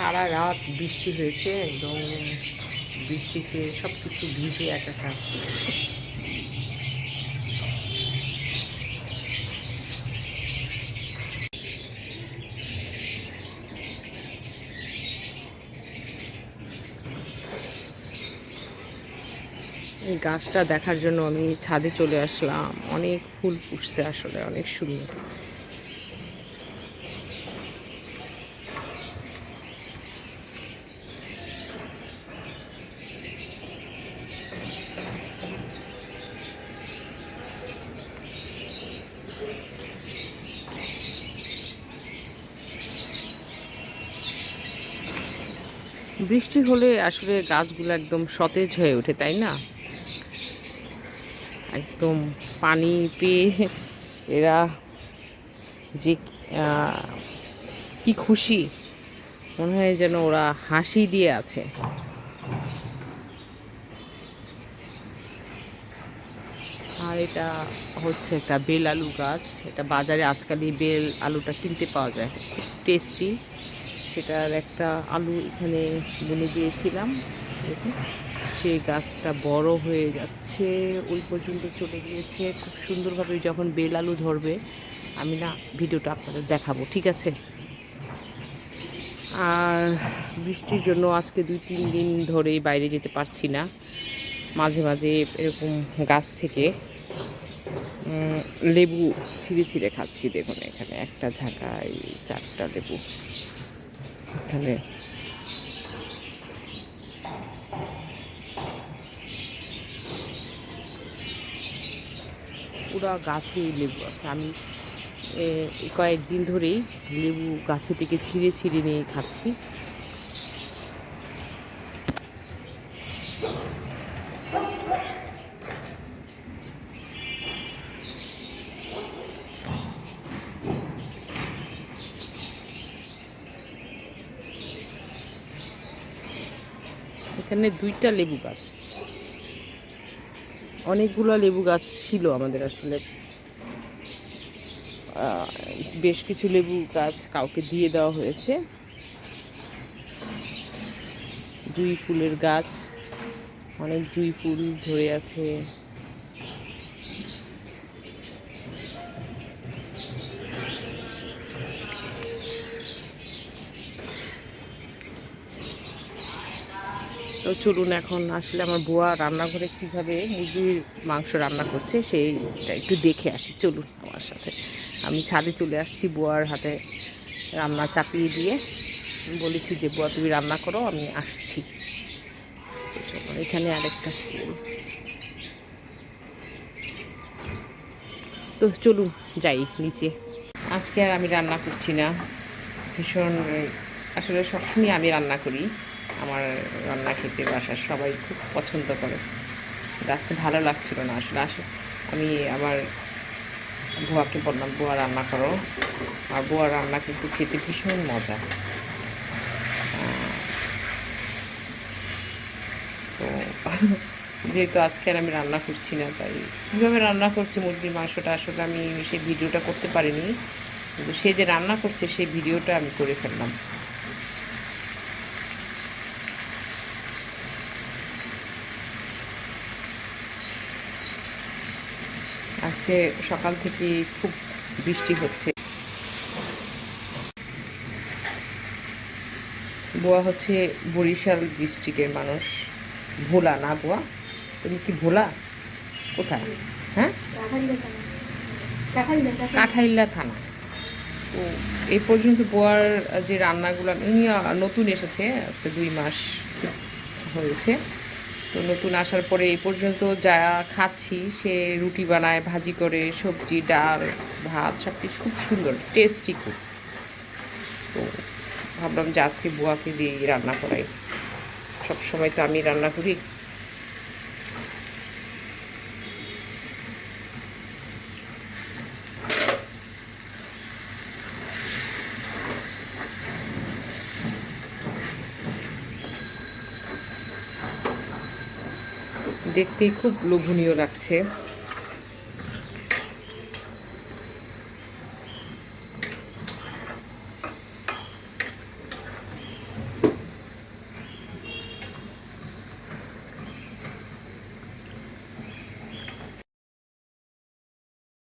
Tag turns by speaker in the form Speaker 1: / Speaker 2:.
Speaker 1: সারা রাত বৃষ্টি হয়েছে, একদম বৃষ্টিতে সব কিছু ভিজে একাকার। এই গাছটা দেখার জন্য আমি ছাদে চলে আসলাম। অনেক ফুল ফুটছে আসলে, অনেক সুন্দর। বৃষ্টি হলে আসলে গাছগুলো একদম সতেজ হয়ে ওঠে, তাই না? একদম পানি পেয়ে এরা যে কি খুশি, মনে হয় যেন ওরা হাসি দিয়ে আছে। আর এটা হচ্ছে একটা বেল আলু গাছ, এটা বাজারে আজকাল এই বেল আলুটা কিনতে পাওয়া যায়, খুব টেস্টি সেটার একটা আলু এখানে বুনে দিয়েছিলাম। দেখুন, সেই গাছটা বড় হয়ে যাচ্ছে, ওই পর্যন্ত চলে গিয়েছে। খুব সুন্দরভাবে যখন বেল আলু ধরবে, আমি না ভিডিওটা আপনাদের দেখাবো, ঠিক আছে? আর বৃষ্টির জন্য আজকে দুই, তিন দিন ধরে বাইরে যেতে পারছি না। মাঝে মাঝে এরকম গাছ থেকে লেবু ছিঁড়ে ছিঁড়ে খাচ্ছি। দেখুন, এখানে একটা ঝাঁকায় চারটা লেবু। এখানে। পুরা গাছে লেবু আছে। আমি কয়েকদিন ধরেই লেবু গাছে থেকে ছিঁড়ে ছিঁড়ে নিয়ে খাচ্ছি। এখানে দুইটা লেবু গাছ। অনেকগুলো লেবু গাছ ছিল আমাদের আসলে। বেশ কিছু লেবু গাছ কাউকে দিয়ে দেওয়া হয়েছে। জুই ফুলের গাছ, অনেক জুই ফুল ধরে আছে। তো চলুন এখন আসলে আমার বুয়া রান্নাঘরে কীভাবে মুরগির মাংস রান্না করছে সেইটা একটু দেখে আসি। চলুন আমার সাথে। আমি ছাদে চলে আসছি বুয়ার হাতে রান্না চাপিয়ে দিয়ে। বলেছি যে, বুয়া, তুমি রান্না করো, আমি আসছি। এখানে আরেকটা তো চলুন যাই নিচে। আজকে আর আমি রান্না করছি না। ভীষণ, আসলে সবসময় আমি রান্না করি। আমার রান্না খেতে বাসার সবাই খুব পছন্দ করে। আজকে ভালো লাগছিল না। আসলে আসে, আমি আমার বুয়াকে বললাম, বুয়া, রান্না করো। আর বুয়া রান্না কিন্তু খেতে ভীষণ মজা। তো যেহেতু আজকে আর আমি রান্না করছি না, তাই কীভাবে রান্না করছি মুরগির মাংসটা আসলে আমি সেই ভিডিওটা করতে পারিনি। কিন্তু সে যে রান্না করছে, সেই ভিডিওটা আমি করে ফেললাম। আজকে সকাল থেকে খুব বৃষ্টি হচ্ছে। বোয়া হচ্ছে বরিশাল ডিস্ট্রিক্টের মানুষ। ভোলা না বোয়া তুমি কি ভোলা? কোথায়? হ্যাঁ? কাঠাইল্লা থানা। তো এই পর্যন্ত বোয়ার যে রান্নাগুলো উনি নতুন এসেছে আজকে দুই মাস হয়েছে। তো নতুন আসার পরে এই পর্যন্ত যা খাচ্ছি, সে রুটি বানায়, ভাজি করে, সবজি, ডাল, ভাত সব কিছু খুব সুন্দর টেস্টি খুব। তো ভাবলাম যে আজকে বুয়াকে দিয়ে রান্না করাই। সবসময় তো আমি রান্না করি দেখতেই খুব লোভনীয় লাগছে।